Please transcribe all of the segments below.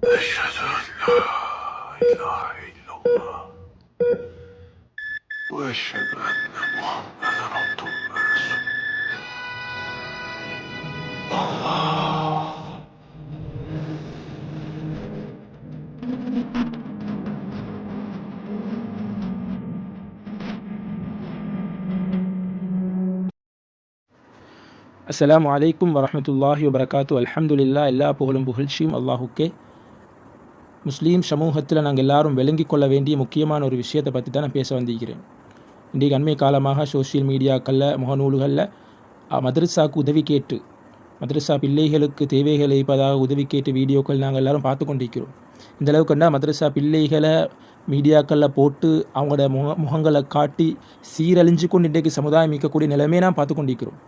أشهد أن لا إله إلا الله وأشهد أن محمدا عبده ورسوله الله அஸ்ஸலாமு அலைக்கும் வரஹ்மத்துல்லாஹி வபரகாத்து அல்ஹம்துலில்லாஹ் எல்லா புகழும் புகழ்ச்சியும் அல்லாஹுக்கே முஸ்லீம் சமூகத்தில் நாங்கள் எல்லாரும் விளங்கி கொள்ள வேண்டிய முக்கியமான ஒரு விஷயத்தை பற்றி தான் நான் பேச வந்திருக்கிறேன். இன்றைக்கு அண்மை காலமாக சோஷியல் மீடியாக்களில் முகநூல்களில் மதரசாவுக்கு உதவி கேட்டு மதரசா பிள்ளைகளுக்கு தேவைகள் இருப்பதாக உதவி கேட்டு வீடியோக்கள் நாங்கள் எல்லாரும் பார்த்து கொண்டிருக்கிறோம். இந்தளவுக்கு என்ன மதரசா பிள்ளைகளை மீடியாக்களில் போட்டு அவங்களோட முக முகங்களை காட்டி சீரழிஞ்சு கொண்டு இன்றைக்கு சமுதாயம் மிக்கக்கூடிய நிலைமையை நான் பார்த்து கொண்டிருக்கிறோம்.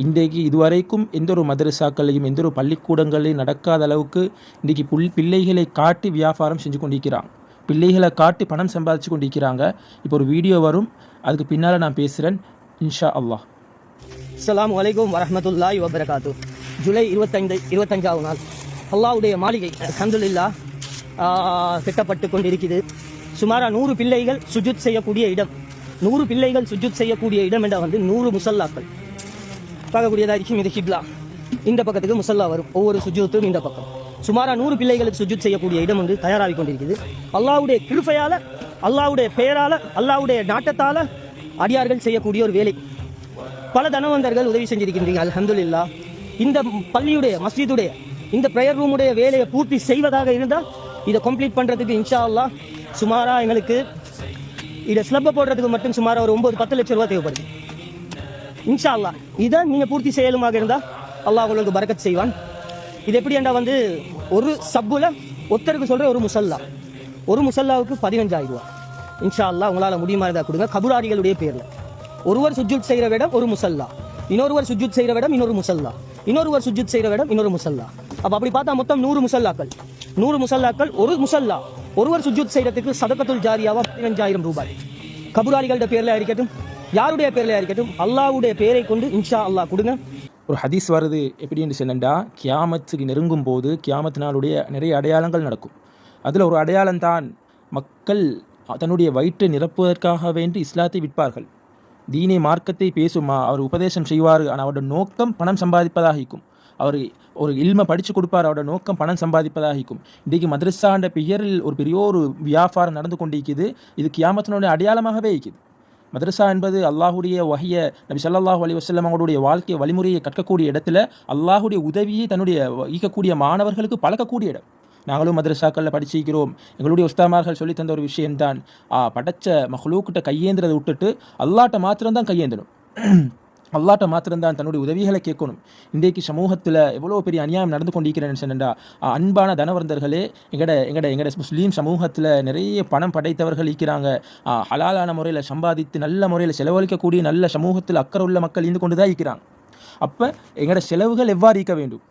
இன்றைக்கு இதுவரைக்கும் எந்த ஒரு மதரசாக்களையும் எந்த ஒரு பள்ளிக்கூடங்களையும் நடக்காத அளவுக்கு இன்றைக்கி புல் பிள்ளைகளை காட்டி வியாபாரம் செஞ்சு கொண்டிருக்கிறாங்க. பிள்ளைகளை காட்டி பணம் சம்பாதிச்சு கொண்டிருக்கிறாங்க. இப்போ ஒரு வீடியோ வரும். அதுக்கு பின்னால் நான் பேசுகிறேன் இன்ஷா அல்லாஹ். அஸ்லாம் வலைக்கம் வரஹ்மத்துல்லாஹி வபரகாத்து ஜூலை இருபத்தைந்து இருபத்தஞ்சாவது நாள். அல்லாவுடைய மாளிகை அல்ஹம்துலில்லா கட்டப்பட்டு கொண்டிருக்குது. சுமாராக நூறு பிள்ளைகள் சுஜுத் செய்யக்கூடிய இடம். நூறு பிள்ளைகள் சுஜுத் செய்யக்கூடிய இடம் என்ற வந்து நூறு முசல்லாக்கள். பார்க்கக்கூடியதாக இருக்கும் இது கிப்லா இந்த பக்கத்துக்கு முசல்லா வரும். ஒவ்வொரு சுஜூத்தும் இந்த பக்கம். சுமாரா நூறு பிள்ளைகளுக்கு சுஜூத் செய்யக்கூடிய இடம் வந்து தயாராகி கொண்டிருக்குது அல்லாவுடைய கிருஃபையால் அல்லாஹ்வுடைய பெயரால் அல்லாவுடைய நாட்டத்தால் அடியார்கள் செய்யக்கூடிய ஒரு வேலை. பல தனவந்தர்கள் உதவி செஞ்சிருக்கின்றீங்க அலமதுல்லா இந்த பள்ளியுடைய மஸ்ஜிதுடைய இந்த ப்ரேயர் ரூமுடைய வேலையை பூர்த்தி செய்வதாக இருந்தால் இதை கம்ப்ளீட் பண்ணுறதுக்கு இன்ஷா அல்லாஹ் சுமாராக எங்களுக்கு இதை ஸ்லப்பை போடுறதுக்கு மட்டும் சுமாராக ஒரு ஒன்பது பத்து லட்சம் ரூபா தேவைப்படுது. இன்ஷா அல்லாஹ் இதை நீங்கள் பூர்த்தி செய்யலுமாக இருந்தால் அல்லாஹ் உங்களுக்கு பறக்கத் செய்வான். இது எப்படி என்றால் வந்து ஒரு சப்புல ஒருத்தருக்கு சொல்கிற ஒரு முசல்லா. ஒரு முசல்லாவுக்கு பதினஞ்சாயிரம் ரூபா இன்ஷா அல்லாஹ் உங்களால் முடியுமா இருந்தால் கொடுங்க. கபுராரிகளுடைய பேரில். ஒருவர் சுஜூத் செய்கிற விடம் ஒரு முசல்லா. இன்னொருவர் சுஜூத் செய்கிற விடம் இன்னொரு முசல்லா. இன்னொருவர் சுஜூத் செய்கிற விடம் இன்னொரு முசல்லா. அப்போ அப்படி பார்த்தா மொத்தம் நூறு முசல்லாக்கள். நூறு முசல்லாக்கள் ஒரு முசல்லா. ஒருவர் சுஜூத் செய்கிறதுக்கு சதக்கத்துல் ஜாரியாவா பதினஞ்சாயிரம் ரூபாய். கபுராரிகளோட பேரில் இருக்கட்டும்? யாருடைய பேரில் இருக்கட்டும் அல்லாவுடைய பேரை கொண்டு இன்ஷா அல்லாஹ் கொடுங்க. ஒரு ஹதீஸ் வருது எப்படி என்று சொன்னண்டா கியாமத்துக்கு நெருங்கும் போது கியாமத்தினாலுடைய நிறைய அடையாளங்கள் நடக்கும். அதில் ஒரு அடையாளம் தான் மக்கள் தன்னுடைய வயிற்றை நிரப்புவதற்காக வேண்டி இஸ்லாத்தை விற்பார்கள். தீனை மார்க்கத்தை பேசுமா அவர் உபதேசம் செய்வார் ஆனால் அவரோட நோக்கம் பணம் சம்பாதிப்பதாக இருக்கும் அவர் ஒரு இல்மை படித்து கொடுப்பார் அவரோட நோக்கம் பணம் சம்பாதிப்பதாக இருக்கும் இன்றைக்கு மதரசாண்ட பெயரில் ஒரு பெரிய ஒரு வியாபாரம் நடந்து கொண்டிருக்குது இது கியாமத்தினுடைய அடையாளமாகவே இருக்குது. மதரசா என்பது அல்லாஹுடைய வகைய நபி ஸல்லல்லாஹு அலி வசல்லம் அவங்களுடைய வாழ்க்கை வழிமுறையை கற்கக்கூடிய இடத்துல அல்லாஹுடைய உதவியை தன்னுடைய ஈக்கக்கூடிய மாணவர்களுக்கு பழக்கக்கூடிய இடம். நாங்களும் மதரசாக்களில் படிச்சிருக்கிறோம். எங்களுடைய உஸ்தாமார்கள் சொல்லி தந்த ஒரு விஷயம்தான். படைச்ச மஹ்லூக்கிட்ட கையேந்திரதை விட்டுட்டு அல்லாட்ட மாத்திரம்தான் கையேந்தணும். அல்லாட்ட மாத்திரம்தான் தன்னுடைய உதவிகளை கேட்கணும். இன்றைக்கு சமூகத்தில் எவ்வளோ பெரிய அநியாயம் நடந்து கொண்டிருக்கிறேன்னு சொன்னா அன்பான தனவர்ந்தர்களே எங்கட எங்கட எங்கட முஸ்லீம் சமூகத்தில் நிறைய பணம் படைத்தவர்கள் இருக்கிறாங்க. ஹலாலான முறையில் சம்பாதித்து நல்ல முறையில் செலவழிக்கக்கூடிய நல்ல சமூகத்தில் அக்கறை உள்ள மக்கள் இருந்து கொண்டு தான் இருக்கிறாங்க. அப்போ எங்களோட செலவுகள் எவ்வாறு இருக்க வேண்டும்?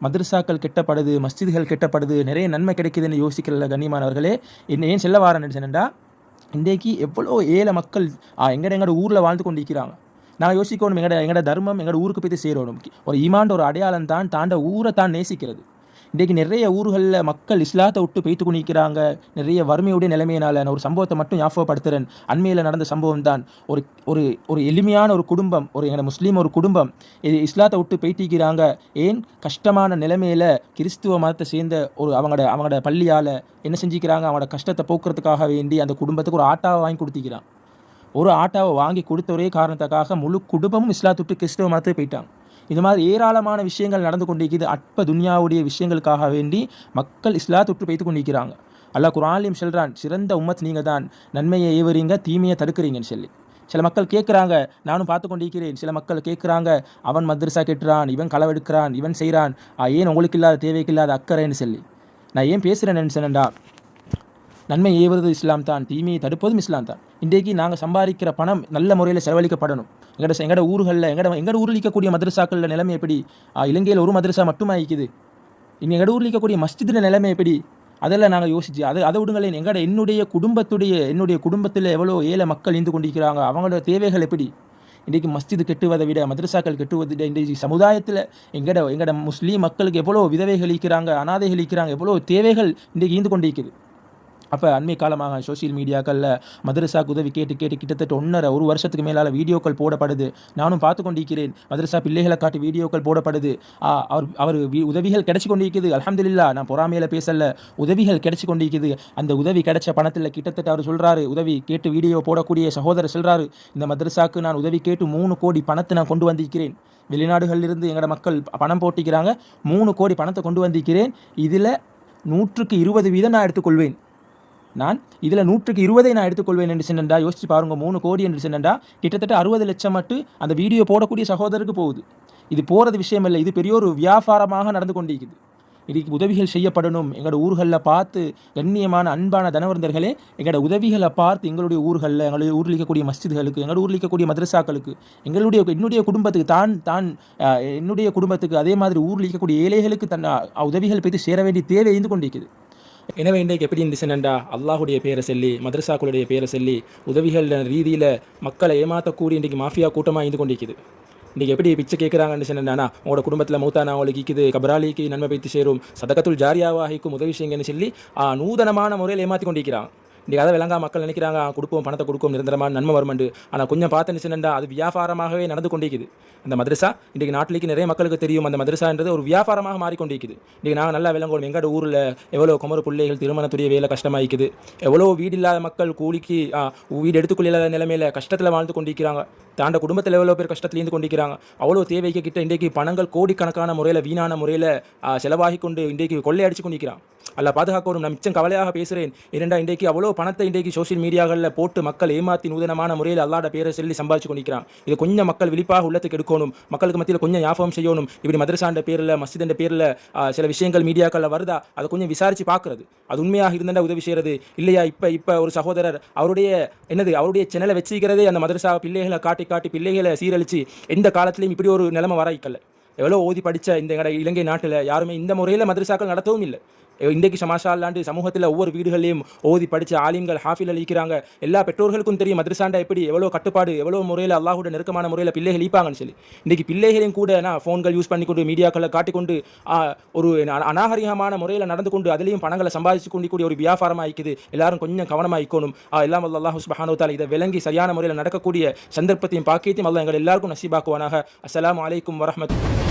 மதரசாக்கள் கெட்டப்படுது மஸ்ஜிதுகள் கெட்டப்படுது நிறைய நன்மை கிடைக்குதுன்னு யோசிக்கிறல கண்ணியமானவர்களே என்ன ஏன் செல்ல வாரேன்னு சொன்னா இன்றைக்கு எவ்வளோ ஏழை மக்கள் எங்கட எங்கட ஊரில் வாழ்ந்து கொண்டு இருக்கிறாங்க நான் யோசிக்கணும் எங்கட எங்கட தர்மம் எங்கட ஊருக்கு போய் சேரணும். ஒரு ஈமாண்ட ஒரு அடையாளம் தான் தாண்ட ஊரை தான் நேசிக்கிறது. இன்றைக்கு நிறைய ஊர்களில் மக்கள் இஸ்லாத்தை விட்டு பெய்த்து கொண்டிருக்கிறாங்க நிறைய வறுமையுடைய நிலைமையினால் நான் ஒரு சம்பவத்தை மட்டும் ஞாபகப்படுத்துகிறேன் அண்மையில் நடந்த சம்பவம் தான். ஒரு ஒரு ஒரு எளிமையான ஒரு குடும்பம் ஒரு எங்கள் முஸ்லீம் ஒரு குடும்பம் இது இஸ்லாத்தை விட்டு பெய்ட்டிக்கிறாங்க ஏன்? கஷ்டமான நிலைமையில் கிறிஸ்துவ மதத்தை சேர்ந்த ஒரு அவங்களோட அவங்களோட பள்ளியால் என்ன செஞ்சுக்கிறாங்க? அவங்களோட கஷ்டத்தை போக்குறதுக்காக வேண்டி அந்த குடும்பத்துக்கு ஒரு ஆட்டாவை வாங்கி கொடுத்திக்கிறான். ஒரு ஆட்டாவை வாங்கி கொடுத்த ஒரே காரணத்துக்காக முழு குடும்பமும் இஸ்லாத்துட்டு கிறிஸ்துவ மதத்தை போயிட்டாங்க. இது மாதிரி ஏராளமான விஷயங்கள் நடந்து கொண்டிருக்கிறது அற்ப துன்யாவுடைய விஷயங்களுக்காக வேண்டி மக்கள் இஸ்லாத்துட்டு போய்த்து கொண்டிருக்கிறாங்க. அல்லாஹ் குரான்லையும் சொல்கிறான் சிறந்த உம்மத் நீங்கள் தான் நன்மையை ஏவுறீங்க தீமையை தடுக்கிறீங்கன்னு சொல்லி. சில மக்கள் கேட்குறாங்க நானும் பார்த்து கொண்டிருக்கிறேன். சில மக்கள் கேட்குறாங்க அவன் மத்ரஸா கெட்டுறான் இவன் களவெடுக்கிறான் இவன் செய்கிறான் ஏன் உங்களுக்கு இல்லாத தேவைக்கு இல்லாத அக்கறைன்னு சொல்லி. நான் ஏன் பேசுகிறேன்னு சொன்னேன்டா நன்மை ஏவுவது இஸ்லாம் தான் தீமையை தடுப்பதும் இஸ்லாம் தான். இன்றைக்கு நாங்கள் சம்பாதிக்கிற பணம் நல்ல முறையில் செலவழிக்கப்படணும். எங்கட எங்கட ஊர்களில் எங்கட எங்கட ஊரில் இருக்கக்கூடிய மதரசாக்களில் நிலைமை எப்படி? இலங்கையில் ஒரு மதரசா மட்டுமா இருக்குது இங்கே எங்கட ஊரில் இருக்கக்கூடிய மஸ்ஜிதில் நிலைமை எப்படி? அதெல்லாம் நாங்கள் யோசிச்சு அதை அதை விடுங்களேன் எங்கட என்னுடைய குடும்பத்துடைய என்னுடைய குடும்பத்தில் எவ்வளோ ஏழை மக்கள் இருந்து கொண்டிருக்கிறாங்க அவங்களோட தேவைகள் எப்படி? இன்றைக்கு மஸ்ஜித் கெட்டுவதை விட மதரசாக்கள் கெட்டுவதை விட இன்றைக்கு சமுதாயத்தில் எங்கட எங்கட முஸ்லீம் மக்களுக்கு எவ்வளோ விதவைகள் இருக்கிறாங்க அனாதைகள் இருக்கிறாங்க எவ்வளோ தேவைகள் இன்றைக்கு ஈந்து கொண்டிருக்குது. அப்போ அண்மை காலமாக சோஷியல் மீடியாக்களில் மதரசாக்கு உதவி கேட்டு கேட்டு கிட்டத்தட்ட ஒன்றரை ஒரு வருஷத்துக்கு மேலால் வீடியோக்கள் போடப்படுது. நானும் பார்த்து கொண்டிருக்கிறேன். மதரசா பிள்ளைகளை காட்டி வீடியோக்கள் போடப்படுது. அவர் அவர் வி- உதவிகள் கிடைச்சி கொண்டிருக்குது. அலமதுல்லா நான் பொறாமையில் பேசல. உதவிகள் கிடைச்சி கொண்டிருக்குது. அந்த உதவி கிடைச்ச பணத்தில் கிட்டத்தட்ட அவர் சொல்கிறாரு உதவி கேட்டு வீடியோ போடக்கூடிய சகோதரர் சொல்கிறாரு இந்த மதரசாக்கு நான் உதவி கேட்டு மூணு கோடி பணத்தை நான் கொண்டு வந்திருக்கிறேன். வெளிநாடுகளிலிருந்து எங்களோட மக்கள் பணம் போட்டிக்கிறாங்க மூணு கோடி பணத்தை கொண்டு வந்திருக்கிறேன். இதில் நூற்றுக்கு இருபது வீதம் நான் எடுத்துக்கொள்வேன் நான் இதில் நூற்றுக்கு இருபதை நான் எடுத்துக்கொள்வேன் என்று சொன்னண்டா யோசிச்சு பாருங்க மூணு கோடி என்று சொன்னண்டா கிட்டத்தட்ட அறுபது லட்சம் மட்டும் அந்த வீடியோ போடக்கூடிய சகோதரருக்கு போகுது. இது போகிறது விஷயம் இல்லை இது பெரிய ஒரு வியாபாரமாக நடந்து கொண்டிருக்குது. இதுக்கு உதவிகள் செய்யப்படணும். எங்களோட ஊர்களில் பார்த்து கண்ணியமான அன்பான தனவர்ந்தர்களே எங்களோட உதவிகளை பார்த்து எங்களுடைய ஊர்களில் எங்களுடைய ஊரில் இருக்கக்கூடிய மஸ்ஜிதுகளுக்கு எங்களோட ஊரில் இருக்கக்கூடிய மதரசாக்களுக்கு எங்களுடைய என்னுடைய குடும்பத்துக்கு தான் தான் என்னுடைய குடும்பத்துக்கு அதே மாதிரி ஊரில் இருக்கக்கூடிய ஏழைகளுக்கு தன் உதவிகள் பற்றி சேர வேண்டிய தேவை இருந்து கொண்டிருக்குது. எனவே இன்றைக்கு எப்படி இருந்துச்சுன்னா அல்லாஹுடைய பேரை சொல்லி மதரசாக்களுடைய பேரை சொல்லி உதவிகள் ரீதியில் மக்களை ஏமாற்றக்கூடிய இன்றைக்கு மாஃபியா கூட்டமாக இருந்து கொண்டிருக்குது. இன்றைக்கி எப்படி பிச்சை கேட்குறாங்கன்னு சொன்னா உங்களோட குடும்பத்தில் மூத்தானா அவங்களுக்கு இருக்குது கபராலிக்கு நன்மை வைத்து சேரும் சதகத்துல் ஜாரியாவாகிக்கும் உதவி செய்யுங்கன்னு சொல்லி நூதனமான முறையில் ஏமாற்றி கொண்டிருக்கிறான். இன்றைக்கி அதை விளங்கா மக்கள் நினைக்கிறாங்க கொடுப்போம் பணத்தை கொடுப்போம் நிரந்தரமான நன்மை வருமண்டு ஆனால் கொஞ்சம் பார்த்து நினைச்சுன்னா அது வியாபாரமாகவே நடந்து கொண்டிருக்குது. அந்த மதரசா இன்றைக்கி நாட்டிலேக்கு நிறைய மக்களுக்கு தெரியும் அந்த மதரசான்றது ஒரு வியாபாரமாக மாறிக்கொண்டிருக்குது இன்றைக்கி நாங்கள் நல்லா விளங்குவோம் எங்கட ஊரில் எவ்வளோ குமர பிள்ளைகள் திருமணத்துடைய வேலை கஷ்டமாயிக்குது. எவ்வளோ வீடு இல்லாத மக்கள் கூலிக்கு வீடு எடுத்துக்கொள்ளாத நிலைமையில் கஷ்டத்தில் வாழ்ந்து கொண்டிருக்கிறாங்க. தாண்ட குடும்பத்தில் எவ்வளோ பேர் கஷ்டத்துலேருந்து கொண்டிருக்கிறாங்க. அவ்வளோ தேவைக்கு கிட்ட இன்றைக்கு பணங்கள் கோடிக்கணக்கான முறையில் வீணான முறையில் செலவாகி கொண்டு இன்றைக்கு கொள்ளையடிச்சு கொண்டிருக்கிறான் அல்ல பாதுகாக்கணும் நான் மிச்சம் கவலையாக பேசுகிறேன் இரண்டா இன்றைக்கு அவ்வளோ பணத்தை இன்றைக்கு சோஷியல் மீடியாக்களில் போட்டு மக்கள் ஏமாத்தி நூதனமான முறையில் அல்லாட பேரை சொல்லி சம்பாதிச்சு கொண்டிருக்கிறான். இது கொஞ்சம் மக்கள் விழிப்பாக உள்ளத்துக்கு எடுக்கணும். மக்களுக்கு மத்தியில் கொஞ்சம் ஞாபகம் செய்யணும். இப்படி மதரசாண்ட பேரில் மஸ்ஜிதண்ட பேரில் சில விஷயங்கள் மீடியாக்களில் வருதா? அதை கொஞ்சம் விசாரித்து பார்க்குறது. அது உண்மையாக இருந்தால் உதவி செய்கிறது இல்லையா? இப்போ இப்போ ஒரு சகோதரர் அவருடைய என்னது அவருடைய சேனலை வச்சுக்கிறதே அந்த மதரசா பிள்ளைகளை காட்டி காட்டி பிள்ளைகளை சீரழித்து எந்த காலத்திலையும் இப்படி ஒரு நிலைமை வர வைக்கல. எவ்வளோ ஓதி படித்த இந்த இலங்கை நாட்டில் யாருமே இந்த முறையில் மதரசாக்கள் நடத்தவும் இல்லை. இன்றைக்கு சமாஷாலாண்டு சமூகத்தில் ஒவ்வொரு வீடுகளையும் ஓதி படித்து ஆலிம்கள் ஹாஃபில் அளிக்கிறாங்க எல்லா பெற்றோர்களுக்கும் தெரியும் மதுரசாண்டா எப்படி எவ்வளோ கட்டுப்பாடு எவ்வளோ முறையில் அல்லாஹோட நெருக்கமான முறையில் பிள்ளைகள் ஈப்பாங்கன்னு சொல்லி. இன்றைக்கி பிள்ளைகளையும் கூட நான் ஃபோன்கள் யூஸ் பண்ணிக்கொண்டு மீடியாக்களை காட்டிக்கொண்டு ஒரு அநாகரிகமான முறையில் நடந்து கொண்டு அதிலையும் பணங்களை சம்பாதிச்சு கொண்டு கூடிய ஒரு வியாபாரமாக இருக்குது எல்லாரும் கொஞ்சம் கவனமாக இருக்கணும். எல்லாம் அல்லாஹ் சுபஹானு இதை விளங்கி சரியான முறையில் நடக்கக்கூடிய சந்தர்ப்பத்தையும் பாக்கியத்தையும் அல்லாஹ் எங்கள் எல்லாருக்கும் நசீபாக்குவானாக. அஸ்லாம் அலைக்கும் வரமத்து